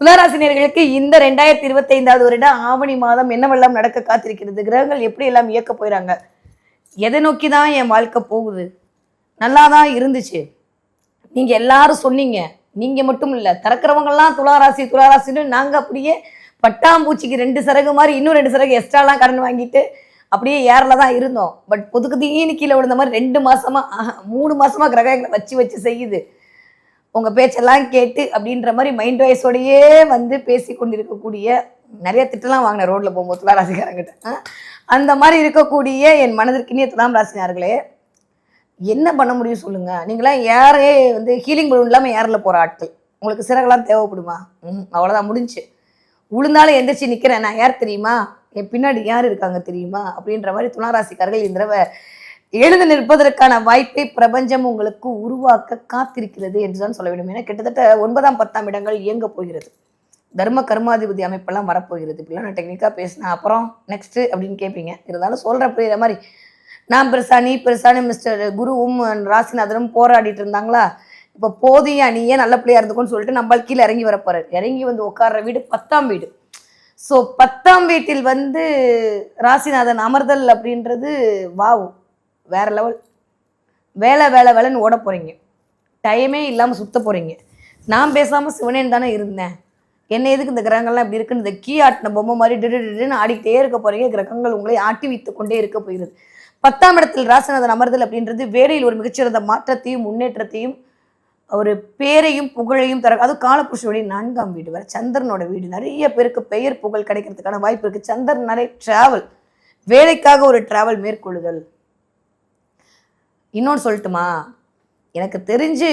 துளாராசினியர்களுக்கு இந்த ரெண்டாயிரத்தி இருபத்தி ஐந்தாவது வருடம் ஆவணி மாதம் என்னவெல்லாம் நடக்க காத்திருக்கிறது? கிரகங்கள் எப்படி எல்லாம் இயக்க போயிறாங்க எதை நோக்கி தான் என் வாழ்க்கை போகுது? நல்லா தான் இருந்துச்சு. நீங்க எல்லாரும் சொன்னீங்க. நீங்க மட்டும் இல்ல திறக்கிறவங்கலாம் துளாராசி துளாராசின்னு நாங்க அப்படியே பட்டாம்பூச்சிக்கு ரெண்டு சிறகு மாதிரி இன்னும் ரெண்டு சிறகு எக்ஸ்ட்ராலாம் கடன் வாங்கிட்டு அப்படியே ஏரில் தான் இருந்தோம். பட் பொதுக்குதீன்னு கீழே விழுந்த மாதிரி ரெண்டு மாசமா மூணு மாசமா கிரகங்களை வச்சு வச்சு செய்யுது. உங்க பேச்செல்லாம் கேட்டு அப்படின்ற மாதிரி மைண்ட் வாய்ஸோடையே வந்து பேசி கொண்டிருக்கக்கூடிய நிறைய திட்டலாம் வாங்கினேன் ரோட்ல போகும்போது துலாம் ராசிக்காரங்கிட்ட அந்த மாதிரி இருக்கக்கூடிய என் மனதிற்கினிய துலாம் ராசினார்களே என்ன பண்ண முடியும் சொல்லுங்க. நீங்களாம் யாரே வந்து ஹீலிங் பலூன் இல்லாமல் ஏரில் போகிற ஆட்கள். உங்களுக்கு சிறகெல்லாம் தேவைப்படுமா? ம் அவ்வளோதான் முடிஞ்சு. உளுந்தாலும் எந்திரிச்சு நிற்கிறேன் நான் யார் தெரியுமா? என் பின்னாடி யார் இருக்காங்க தெரியுமா? அப்படின்ற மாதிரி துளாராசிக்காரர்கள் இந்த தடவை எழுந்து நிற்பதற்கான வாய்ப்பை பிரபஞ்சம் உங்களுக்கு உருவாக்க காத்திருக்கிறது என்றுதான் சொல்ல வேண்டும். ஏன்னா கிட்டத்தட்ட ஒன்பதாம் பத்தாம் இடங்கள் இயங்க போகிறது. தர்ம கர்மாதிபதி அமைப்பெல்லாம் வரப்போகிறது. இப்படிலாம் நான் டெக்னிக்காக பேசினேன் அப்புறம் நெக்ஸ்ட்டு அப்படின்னு கேட்பீங்க இருந்தாலும் சொல்கிற புரியுற மாதிரி நான் பெருசா நீ மிஸ்டர் குருவும் ராசிநாதனும் போராடிட்டு இருந்தாங்களா? இப்போ போதிய அணியே நல்ல பிள்ளையா இருந்துக்கும்னு சொல்லிட்டு நம்ம கீழே இறங்கி வரப்போறாரு. இறங்கி வந்து உட்கார்ற வீடு பத்தாம் வீடு. ஸோ பத்தாம் வீட்டில் வந்து ராசிநாதன் அமர்தல் அப்படின்றது வாவும் வேற லெவல் வேலை வேலை வேலைன்னு ஓட போறீங்க. டைமே இல்லாமல் சுத்த போறீங்க. நான் பேசாமல் சிவனேன் தானே இருந்தேன். என்ன எதுக்கு இந்த கிரகங்கள்லாம் இப்படி இருக்குன்னு இந்த கீ ஆட்டின பொம்மை மாதிரி டிடு டிடுன்னு ஆடிக்கிட்டே இருக்க போறீங்க. கிரகங்கள் உங்களை ஆட்டி வைத்து கொண்டே இருக்க போகிறது. பத்தாம் இடத்தில் ராசநாதன் அமர்தல் அப்படின்றது வேலையில் ஒரு மிகச்சிறந்த மாற்றத்தையும் முன்னேற்றத்தையும் ஒரு பேரையும் புகழையும் தர அது காலபுருஷனுடைய நான்காம் வீடு வர சந்திரனோட வீடு. நிறைய பேருக்கு பெயர் புகழ் கிடைக்கிறதுக்கான வாய்ப்பு இருக்கு. சந்திரன் நிறைய டிராவல் வேலைக்காக ஒரு டிராவல் மேற்கொள்ளுதல். இன்னொன்று சொல்லட்டுமா? எனக்கு தெரிஞ்சு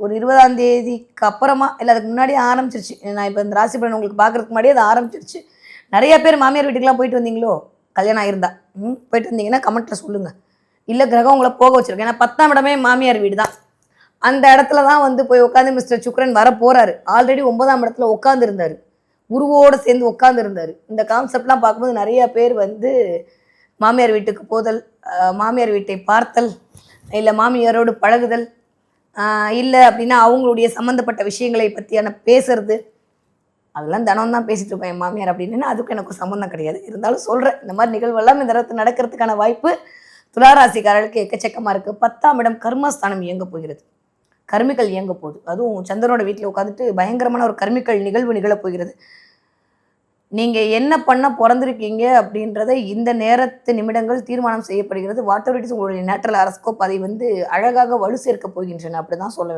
ஒரு இருபதாம் தேதிக்கு அப்புறமா இல்லை அதுக்கு முன்னாடியே ஆரம்பிச்சிருச்சு. நான் இப்போ இந்த ராசி பலன் உங்களுக்கு பார்க்குறதுக்கு முன்னாடியே அது ஆரம்பிச்சிருச்சு. நிறைய பேர் மாமியார் வீட்டுக்கெலாம் போயிட்டு வந்தீங்களோ? கல்யாணம் ஆயிருந்தா. ம் போயிட்டு வந்தீங்கன்னா கமெண்ட்டில் சொல்லுங்கள் இல்லை கிரகம் உங்களை போக வச்சுருக்கேன் ஏன்னா பத்தாம் இடமே மாமியார் வீடு தான். அந்த இடத்துல தான் வந்து போய் உட்காந்து மிஸ்டர் சுக்ரன் வர போகிறாரு ஆல்ரெடி ஒன்பதாம் இடத்துல உட்காந்துருந்தார் குருவோடு சேர்ந்து உட்காந்துருந்தார் இந்த கான்செப்ட்லாம் பார்க்கும்போது நிறைய பேர் வந்து மாமியார் வீட்டுக்கு போதல் மாமியார் வீட்டை பார்த்தல் இல்லை மாமியாரோடு பழகுதல் இல்லை அப்படின்னா அவங்களுடைய சம்மந்தப்பட்ட விஷயங்களை பற்றியான பேசுறது. அதெல்லாம் தினம் தான் பேசிட்டு இருப்பேன் என் மாமியார் அப்படின்னு. அதுக்கும் எனக்கு சம்மந்தம் கிடையாது. இருந்தாலும் சொல்கிறேன் இந்த மாதிரி நிகழ்வெல்லாம் இந்த இடத்துல நடக்கிறதுக்கான வாய்ப்பு துளாராசிக்காரர்களுக்கு எக்கச்சக்கமாக இருக்குது பத்தாம் இடம் கர்மஸ்தானம் இயங்க போகிறது. கர்மிகள் இயங்க போகுது. அதுவும் சந்திரனோட வீட்டில் உட்காந்துட்டு பயங்கரமான ஒரு கர்மிகள் நிகழ்வு நிகழப் போகிறது. நீங்கள் என்ன பண்ண பிறந்திருக்கீங்க அப்படின்றத இந்த நேரத்து நிமிடங்கள் தீர்மானம் செய்யப்படுகிறது. வாட்டர் உங்களுடைய நேட்டரல் அரஸ்கோப் அதை வந்து அழகாக வலு சேர்க்க போகின்றன. அப்படி தான் சொல்ல வேண்டும்